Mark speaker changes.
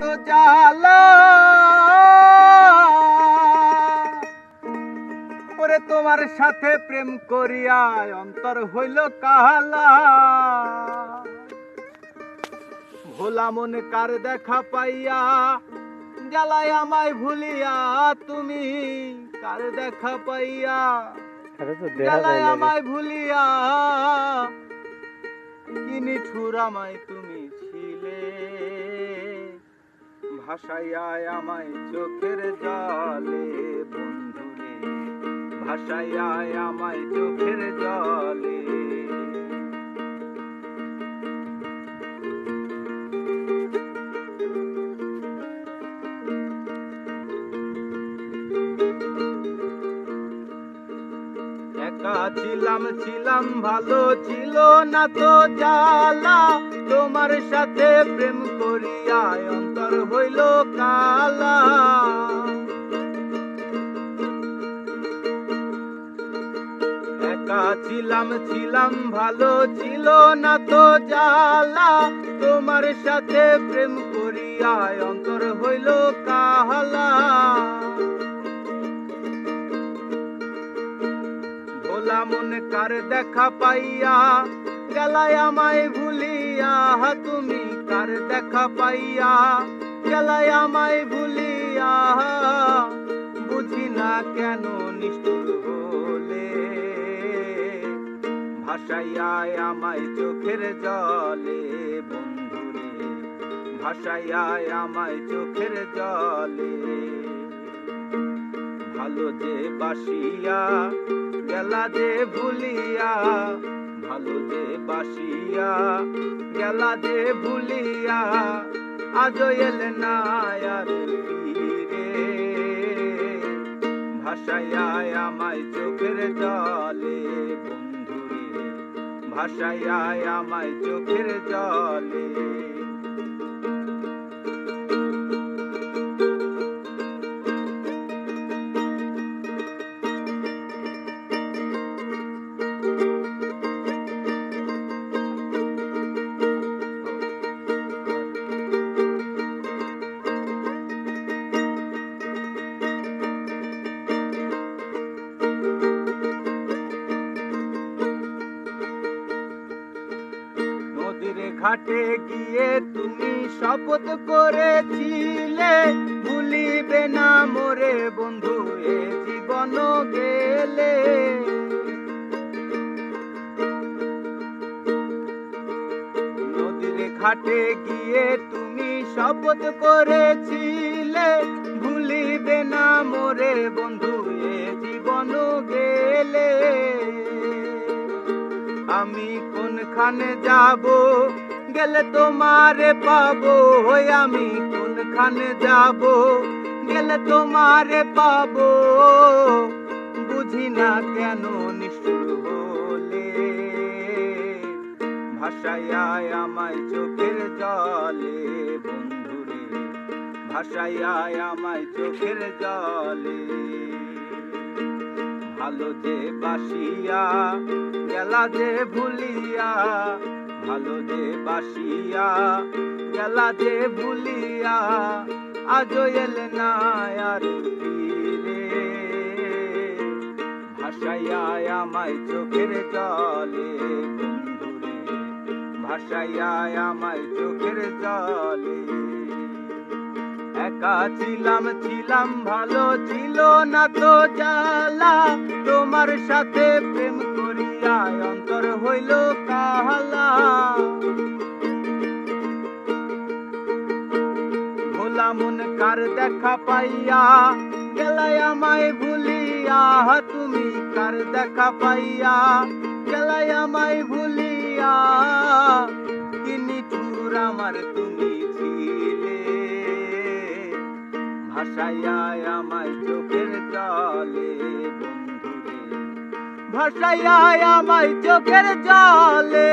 Speaker 1: জালা ওরে তোমার সাথে প্রেম করিয়া অন্তর হইল কালা ভোলা মনে কার দেখা পাইয়া জ্বালায় আমায় ভুলিয়া তুমি কার দেখা পাইয়া? জ্বালায় আমায় ভুলিয়া কিনি ঠুর আমায় তুমি ছিলে। ভাসাইয়ায় আমায় চোখের জলে বন্ধুরে। ভাসাইয়ায় আমায় চোখের জলে ছিলাম ছিলাম, ভালো ছিল না তো জ্বালা। তোমার সাথে প্রেম করিয়া অন্তর হইল কালা। ছিলাম ছিলাম, ভালো ছিল না তো জ্বালা। তোমার সাথে প্রেম করিয়া অন্তর হইল কালা। ভোলা মনে কার দেখা পাইয়া গেলায় আমায় ভুলিয়া, তুমি কার দেখা পাইয়া গেলায় আমায় ভুলিয়া, বুঝি না কেন নিষ্ঠুর বলে ভাসাইয়ায় আমায় চোখের জলে, বন্ধুরে, ভাসাইয়ায় আমায় চোখের জলে। ভালো যে বাসিয়া, গেলা যে ভুলিয়া, ভালো যে বাসিয়া, গেলা যে ভুলিয়া, আজও এলে না ভাসাইয়ায় আমায় চোখের জলে, বন্ধুরে ভাসাইয়ায় আমায় চোখের জলে। ঘাটে গিয়ে তুমি শপথ করেছিলে। ভুলিবে না মোরে বন্ধু, এ জীবন গেলে। নদীর ঘাটে গিয়ে তুমি শপথ করেছিলে। ভুলিবে না মোরে বন্ধু, এ জীবন গেলে। আমি কোনখানে যাব গেলে তোমারে পাবো হই আমি কোনখানে যাব? গেলে তোমারে পাবো, বুঝি না কেন নিষ্ঠুর হলে? ভাসাইয়ায় আমায় চোখের জলে, বন্ধুরে। ভাসাইয়ায় আমায় চোখের জলে। ভালো যে বাসিয়া, গেলা যে ভুলিয়া ভালো যে বাসিয়া, গেলা যে ভুলিয়া, আজও এলে না আর ফিরে। ভাসাইয়ায় আমায় চোখের জলে বন্ধুরে ভাসাইয়ায় আমায় চোখের জলে। একা ছিলাম ছিলাম, ভালো ছিল না তো জ্বালা, তোমার সাথে প্রেম করিয়া অন্তর হইল কাহালা। ভোলা মন কার দেখা পাইয়া গেলাই আমায় ভুলিয়া, তুমি কার দেখা পাইয়া গেলাই আমায় ভুলিয়া। কিনি ঠুর আমার তুমি ছিলে ভাসাইয়ায় আমায় চোখের জলে। ভাসাইয়ায় আমায় চোখের জলে।